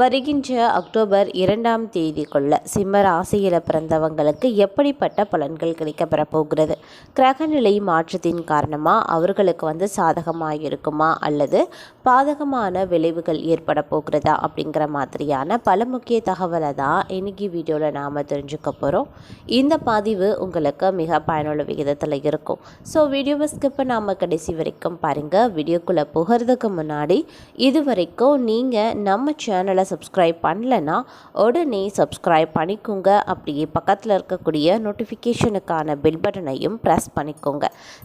வருகின்ற அக்டோபர் இரண்டாம் தேதிக்குள்ள சிம்ம ராசியில் பிறந்தவங்களுக்கு எப்படிப்பட்ட பலன்கள் கிடைக்கப்பெற போகிறது? கிரகநிலை மாற்றத்தின் காரணமாக அவர்களுக்கு வந்து சாதகமாக இருக்குமா அல்லது பாதகமான விளைவுகள் ஏற்பட போகிறதா? அப்படிங்கிற மாதிரியான பல முக்கிய தகவலை தான் இன்னைக்கு வீடியோவில் நாம் தெரிஞ்சுக்க போகிறோம் இந்த பதிவு உங்களுக்கு மிக பயனுள்ள விகிதத்தில் இருக்கும். ஸோ வீடியோவை ஸ்கிப்பை நாம் கடைசி வரைக்கும் பாருங்கள் வீடியோக்குள்ளே போகிறதுக்கு முன்னாடி இது வரைக்கும் நீங்கள் நம்ம சேனலை சப்ஸ்கிரைப் பண்ணலன்னா உடனே சப்ஸ்கிரைப் பண்ணிக்கோங்க. அப்படியே பக்கத்தில் இருக்கக்கூடிய நோட்டிஃபிகேஷனுக்கான பெல் பட்டனையும் ப்ரெஸ் பண்ணிக்கோங்க.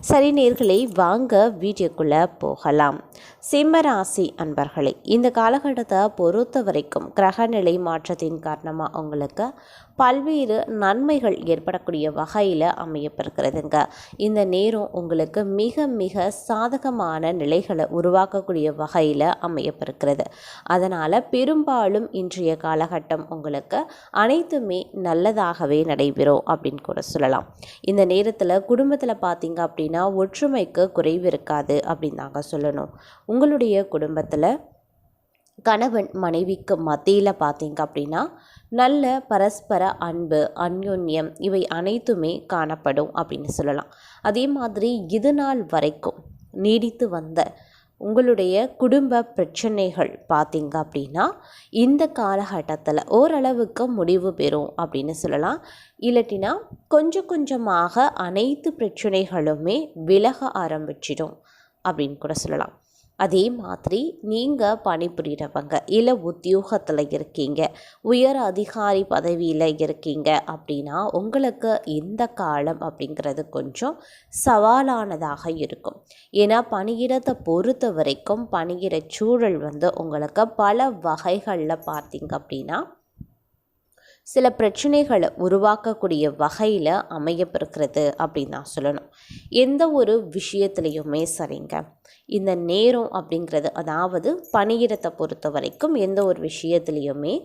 சரி நேர்களை வாங்க வீடியோக்குள்ளே போகலாம். சிம்மராசி அன்பர்களே இந்த காலகட்டத்தை பொறுத்த வரைக்கும் கிரகநிலை மாற்றத்தின் காரணமாக உங்களுக்கு பல்வேறு நன்மைகள் ஏற்படக்கூடிய வகையில் அமையப்பெறுகிறதுங்க. இந்த நேரம் உங்களுக்கு மிக மிக சாதகமான நிலைகளை உருவாக்கக்கூடிய வகையில் அமையப்பெறுகிறது. அதனால் பெரும்பாலும் இன்றைய காலகட்டம் உங்களுக்கு அனைத்துமே நல்லதாகவே நடைபெறும் அப்படின்னு கூட சொல்லலாம். இந்த நேரத்தில் குடும்பத்தில் பார்த்தீங்க அப்படின்னா ஒற்றுமைக்கு குறைவு இருக்காது அப்படின்னு தாங்க சொல்லணும். உங்களுடைய குடும்பத்தில் கணவன் மனைவிக்கு மத்தியில் பார்த்தீங்க அப்படின்னா நல்ல பரஸ்பர அன்பு அந்யோன்யம் இவை அனைத்துமே காணப்படும் அப்படின்னு சொல்லலாம். அதே மாதிரி இது நாள் வரைக்கும் நீடித்து வந்த உங்களுடைய குடும்ப பிரச்சனைகள் பார்த்தீங்க அப்படின்னா இந்த காலகட்டத்தில் ஓரளவுக்கு முடிவு பெறும் அப்படின்னு சொல்லலாம். இல்லாட்டினா கொஞ்சம் கொஞ்சமாக அனைத்து பிரச்சனைகளுமே விலக ஆரம்பிச்சிடும் அப்படின்னு கூட சொல்லலாம். அதே மாதிரி நீங்கள் பணிபுரிகிறவங்க இல்லை உத்தியோகத்தில் இருக்கீங்க உயர் அதிகாரி பதவியில் இருக்கீங்க அப்படின்னா உங்களுக்கு இந்த காலம் அப்படிங்கிறது கொஞ்சம் சவாலானதாக இருக்கும். ஏன்னா பணியிடத்தை பொறுத்த வரைக்கும் பணியிட சூழல் வந்து உங்களுக்கு பல வகைகளில் பார்த்தீங்க அப்படின்னா சில பிரச்சனைகளை உருவாக்கக்கூடிய வகையில் அமையப்பிருக்கிறது அப்படின்னு நான் சொல்லணும். எந்த ஒரு விஷயத்துலையுமே சரிங்க. இந்த நேரம் அப்படிங்கிறது அதாவது பணியிடத்தை பொறுத்த வரைக்கும் எந்த ஒரு விஷயத்துலையுமே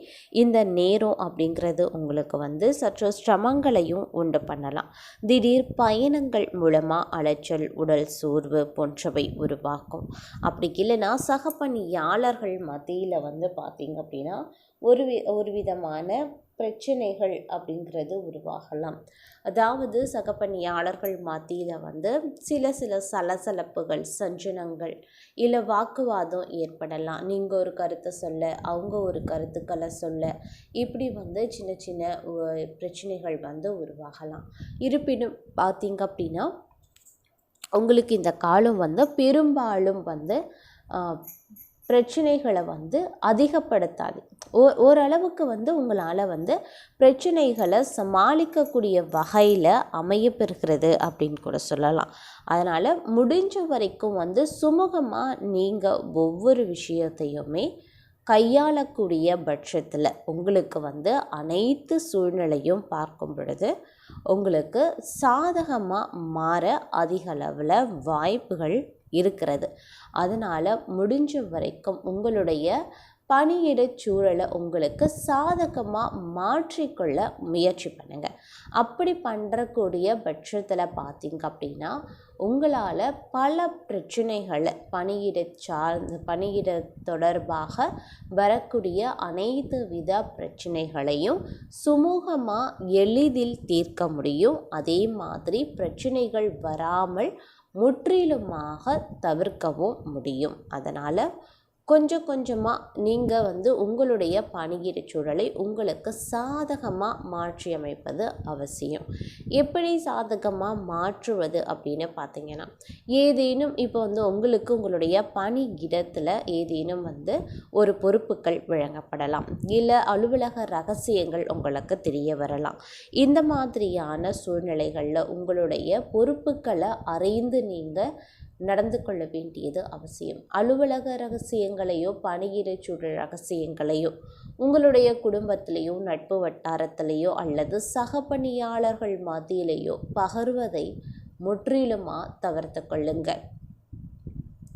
இந்த நேரம் அப்படிங்கிறது உங்களுக்கு வந்து சற்று சிரமங்களையும் உண்டு பண்ணலாம். திடீர் பயணங்கள் மூலமாக அலைச்சல் உடல் சோர்வு போன்றவை உருவாக்கும். அப்படி இல்லைன்னா சக பணியாளர்கள் மத்தியில் வந்து பார்த்திங்க அப்படின்னா ஒரு வி ஒரு விதமான பிரச்சனைகள் அப்படிங்கிறது உருவாகலாம். அதாவது சகப்பணியாளர்கள் மத்தியில் வந்து சில சில சலசலப்புகள் சஞ்சனங்கள் இல்லை வாக்குவாதம் ஏற்படலாம். நீங்கள் ஒரு கருத்தை சொல்ல அவங்க ஒரு கருத்துக்களை சொல்ல இப்படி வந்து சின்ன சின்ன பிரச்சனைகள் வந்து உருவாகலாம். இருப்பினும் பார்த்தீங்க அப்படின்னா உங்களுக்கு இந்த காலம் வந்து பெரும்பாலும் வந்து பிரச்சனைகளை வந்து அதிகப்படுத்தாது. ஓ ஓரளவுக்கு வந்து உங்களால் வந்து பிரச்சனைகளை சமாளிக்கக்கூடிய வகையில் அமையப்பெறுகிறது அப்படின்னு கூட சொல்லலாம். அதனால் முடிஞ்ச வரைக்கும் வந்து சுமூகமாக நீங்கள் ஒவ்வொரு விஷயத்தையுமே கையாளக்கூடிய பட்சத்தில் உங்களுக்கு வந்து அனைத்து சூழ்நிலையும் பார்க்கும் பொழுது உங்களுக்கு சாதகமாக மாற அதிக அளவில் வாய்ப்புகள் இருக்கிறது. அதனால் முடிஞ்ச வரைக்கும் உங்களுடைய பணியிட சூழலை உங்களுக்கு சாதகமாக மாற்றிக்கொள்ள முயற்சி பண்ணுங்கள் அப்படி பண்ணுறக்கூடிய பட்சத்தில் பார்த்தீங்க அப்படின்னா உங்களால் பல பிரச்சனைகளை பணியிட சார்ந்த பணியிட தொடர்பாக வரக்கூடிய அனைத்து வித பிரச்சனைகளையும் சுமூகமாக எளிதில் தீர்க்க முடியும். அதே மாதிரி பிரச்சனைகள் வராமல் முற்றிலுமாக தவிர்க்கவும் முடியும். அதனால் கொஞ்சம் கொஞ்சமாக நீங்கள் வந்து உங்களுடைய பணியிட சூழலை உங்களுக்கு சாதகமாக மாற்றி அமைப்பது அவசியம். எப்படி சாதகமாக மாற்றுவது அப்படின்னு பார்த்தீங்கன்னா ஏதேனும் இப்போ வந்து உங்களுக்கு உங்களுடைய பணி இடத்துல ஏதேனும் வந்து ஒரு பொறுப்புகள் வழங்கப்படலாம். இல்லை அலுவலக ரகசியங்கள் உங்களுக்கு தெரிய வரலாம். இந்த மாதிரியான சூழ்நிலைகளில் உங்களுடைய பொறுப்புகளை அறிந்து நீங்கள் நடந்து கொள்ள வேண்டியது அவசியம். அலுவலக ரகசியங்களையோ பணியிட சூழல் ரகசியங்களையோ உங்களுடைய குடும்பத்திலேயோ நட்பு வட்டாரத்திலேயோ அல்லது சக பணியாளர்கள் மத்தியிலேயோ பகர்வதை முற்றிலுமாக தவிர்த்து கொள்ளுங்கள்.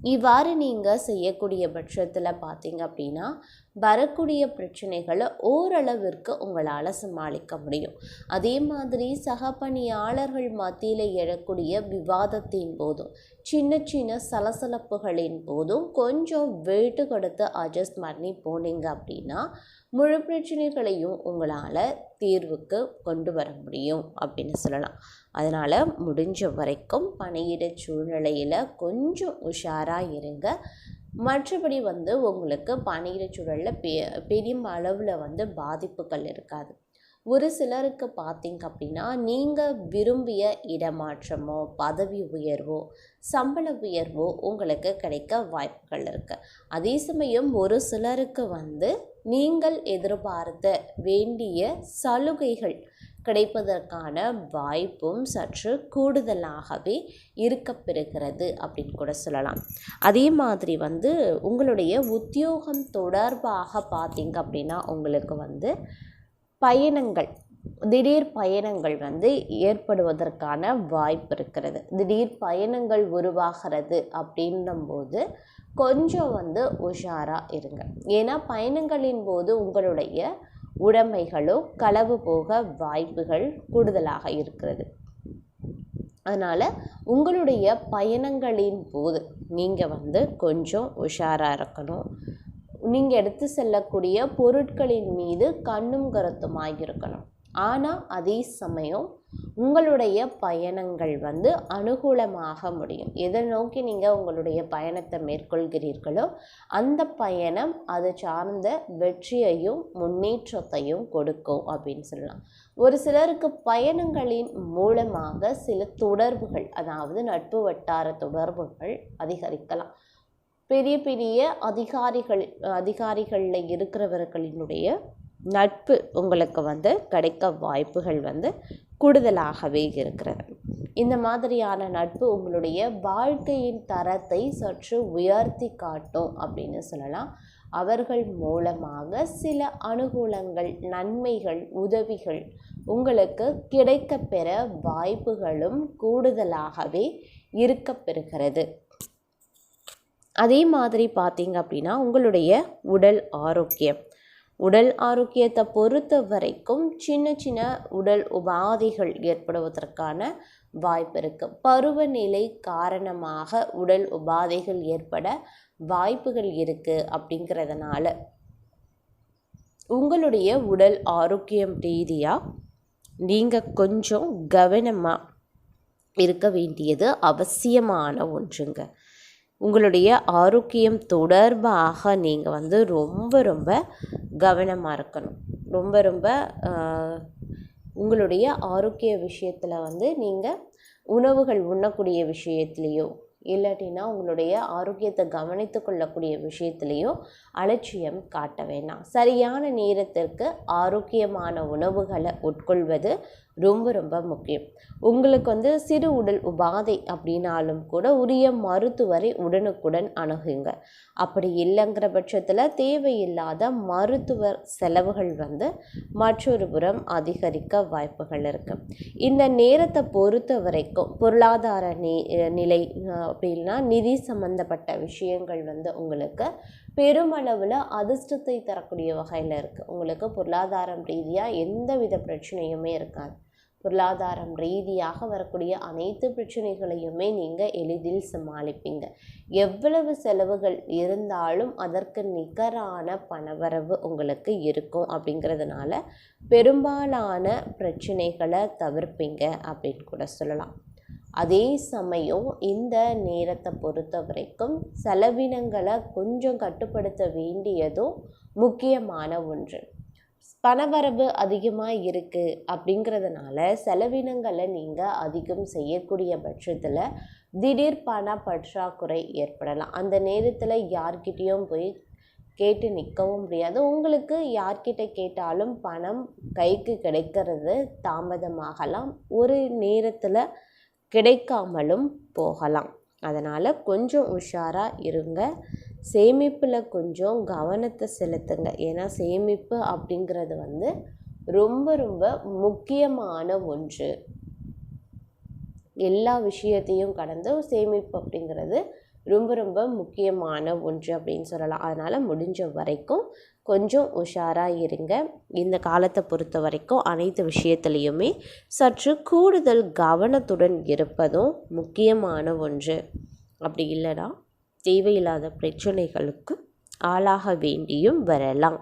இவ்வாறு நீங்கள் செய்யக்கூடிய பட்சத்தில் பார்த்தீங்க அப்படின்னா வரக்கூடிய பிரச்சனைகளை ஓரளவிற்கு உங்களால் சமாளிக்க முடியும். அதே மாதிரி சக பணியாளர்கள் மத்தியில் எழக்கூடிய விவாதத்தின் போதும் சின்ன சின்ன சலசலப்புகளின் போதும் கொஞ்சம் வெயிட்டு கொடுத்து அட்ஜஸ்ட் பண்ணி போனீங்க அப்படின்னா முழு பிரச்சனைகளையும் உங்களால் தீர்வுக்கு கொண்டு வர முடியும் அப்படின்னு சொல்லலாம். அதனால் முடிஞ்ச வரைக்கும் பணியிட சூழ்நிலையில் கொஞ்சம் உஷாராக இருங்க. மற்றபடி வந்து உங்களுக்கு பணியிட சூழலில் பெ பெரிய அளவில் வந்து பாதிப்புகள் இருக்காது. ஒரு சிலருக்கு பார்த்தீங்க அப்படின்னா நீங்கள் விரும்பிய இடமாற்றமோ பதவி உயர்வோ சம்பள உயர்வோ உங்களுக்கு கிடைக்க வாய்ப்புகள் இருக்குது அதே சமயம் ஒரு சிலருக்கு வந்து நீங்கள் எதிர்பார்த்த வேண்டிய சலுகைகள் கிடைப்பதற்கான வாய்ப்பும் சற்று கூடுதலாகவே இருக்கப்பெறுகிறது அப்படின்னு கூட சொல்லலாம். அதே மாதிரி வந்து உங்களுடைய உத்தியோகம் தொடர்பாக பார்த்தீங்க அப்படின்னா உங்களுக்கு வந்து பயணங்கள் திடீர் பயணங்கள் வந்து ஏற்படுவதற்கான வாய்ப்பு இருக்கிறது. திடீர் பயணங்கள் உருவாகிறது அப்படின்னும்போது கொஞ்சம் வந்து உஷாராக இருங்க. ஏன்னா பயணங்களின் போது உங்களுடைய உடைமைகளோ களவு போக வாய்ப்புகள் கூடுதலாக இருக்கிறது. அதனால் உங்களுடைய பயணங்களின் போது நீங்கள் வந்து கொஞ்சம் உஷாராக இருக்கணும். நீங்கள் எடுத்து செல்லக்கூடிய பொருட்களின் மீது கண்ணும் கருத்துமாக இருக்கணும். ஆனால் அதே சமயம் உங்களுடைய பயணங்கள் வந்து அனுகூலமாக முடியும். எதை நோக்கி நீங்கள் உங்களுடைய பயணத்தை மேற்கொள்கிறீர்களோ அந்த பயணம் அது சார்ந்த வெற்றியையும் முன்னேற்றத்தையும் கொடுக்கும் அப்படின்னு சொல்லலாம். ஒரு சிலருக்கு பயணங்களின் மூலமாக சில தொடர்புகள் அதாவது நட்பு வட்டார தொடர்புகள் அதிகரிக்கலாம். பெரிய பெரிய அதிகாரிகள் அதிகாரிகளில் இருக்கிறவர்களினுடைய நட்பு உங்களுக்கு வந்து கிடைக்க வாய்ப்புகள் வந்து கூடுதலாகவே இருக்கிறது. இந்த மாதிரியான நட்பு உங்களுடைய வாழ்க்கையின் தரத்தை சற்று உயர்த்தி காட்டும் அப்படின்னு சொல்லலாம். அவர்கள் மூலமாக சில அனுகூலங்கள் நன்மைகள் உதவிகள் உங்களுக்கு கிடைக்கப்பெற வாய்ப்புகளும் கூடுதலாகவே இருக்கப்பெறுகிறது அதே மாதிரி பார்த்தீங்க அப்படின்னா உங்களுடைய உடல் ஆரோக்கியம். உடல் ஆரோக்கியத்தை பொறுத்த வரைக்கும் சின்ன சின்ன உடல் உபாதைகள் ஏற்படுவதற்கான வாய்ப்பு இருக்குது பருவநிலை காரணமாக உடல் உபாதைகள் ஏற்பட வாய்ப்புகள் இருக்குது அப்படிங்கிறதுனால. உங்களுடைய உடல் ஆரோக்கியம் ரீதியாக நீங்கள் கொஞ்சம் கவனமாக இருக்க வேண்டியது அவசியமான ஒன்றுங்க. உங்களுடைய ஆரோக்கியம் தொடர்பாக நீங்கள் வந்து ரொம்ப ரொம்ப கவனமாக இருக்கணும். ரொம்ப ரொம்ப உங்களுடைய ஆரோக்கிய விஷயத்தில் வந்து நீங்கள் உணவுகள் உண்ணக்கூடிய விஷயத்துலேயோ இல்லாட்டினா உங்களுடைய ஆரோக்கியத்தை கவனித்து கொள்ளக்கூடிய விஷயத்துலேயோ அலட்சியம் காட்ட வேண்டாம் சரியான நேரத்திற்கு ஆரோக்கியமான உணவுகளை உட்கொள்வது ரொம்ப ரொம்ப முக்கியம். உங்களுக்கு வந்து சிறு உடல் உபாதை அப்படின்னாலும் கூட உரிய மருத்துவரை உடனுக்குடன் அணுகுங்க. அப்படி இல்லைங்கிற பட்சத்தில் தேவையில்லாத மருத்துவர் செலவுகள் வந்து மற்றொரு புறம் அதிகரிக்க வாய்ப்புகள் இருக்குது இந்த நேரத்தை பொறுத்த வரைக்கும் பொருளாதார நிலை அப்படின்னா நிதி சம்மந்தப்பட்ட விஷயங்கள் வந்து உங்களுக்கு பெருமளவில் அதிர்ஷ்டத்தை தரக்கூடிய வகையில் இருக்குது உங்களுக்கு பொருளாதாரம் ரீதியாக எந்த வித பிரச்சனையுமே இருக்காது. பொருளாதாரம் ரீதியாக வரக்கூடிய அனைத்து பிரச்சனைகளையுமே நீங்கள் எளிதில் சமாளிப்பீங்க. எவ்வளவு செலவுகள் இருந்தாலும் அதற்கு நிகரான பணவரவு உங்களுக்கு இருக்கும் அப்படிங்கிறதுனால பெரும்பாலான பிரச்சனைகளை தவிர்ப்பீங்க அப்படின்னு கூட சொல்லலாம். அதே சமயம் இந்த நேரத்தை பொறுத்த வரைக்கும் செலவினங்களை கொஞ்சம் கட்டுப்படுத்த வேண்டியதும் முக்கியமான ஒன்று. பணவரவு அதிகமாக இருக்குது அப்படிங்கிறதுனால செலவினங்களை நீங்கள் அதிகம் செய்யக்கூடிய பட்சத்தில் திடீர் பண பற்றாக்குறை ஏற்படலாம். அந்த நேரத்தில் யார்கிட்டேயும் போய் கேட்டு நிற்கவும் முடியாது. உங்களுக்கு யார்கிட்ட கேட்டாலும் பணம் கைக்கு கிடைக்கிறது தாமதமாகலாம். ஒரு நேரத்தில் கிடைக்காமலும் போகலாம். அதனால் கொஞ்சம் உஷாராக இருங்க. சேமிப்பில் கொஞ்சம் கவனத்தை செலுத்துங்க. ஏன்னா சேமிப்பு அப்படிங்கிறது வந்து ரொம்ப ரொம்ப முக்கியமான ஒன்று. எல்லா விஷயத்தையும் கடந்து சேமிப்பு அப்படிங்கிறது ரொம்ப ரொம்ப முக்கியமான ஒன்று அப்படின்னு சொல்லலாம். அதனால் முடிஞ்ச வரைக்கும் கொஞ்சம் உஷாராக இருங்க. இந்த காலத்தை பொறுத்த வரைக்கும் அனைத்து விஷயத்துலேயுமே சற்று கூடுதல் கவனத்துடன் இருப்பதும் முக்கியமான ஒன்று. அப்படி இல்லைனா தேவையில்லாத பிரச்சனைகளுக்கு ஆளாக வேண்டியும் வரலாம்.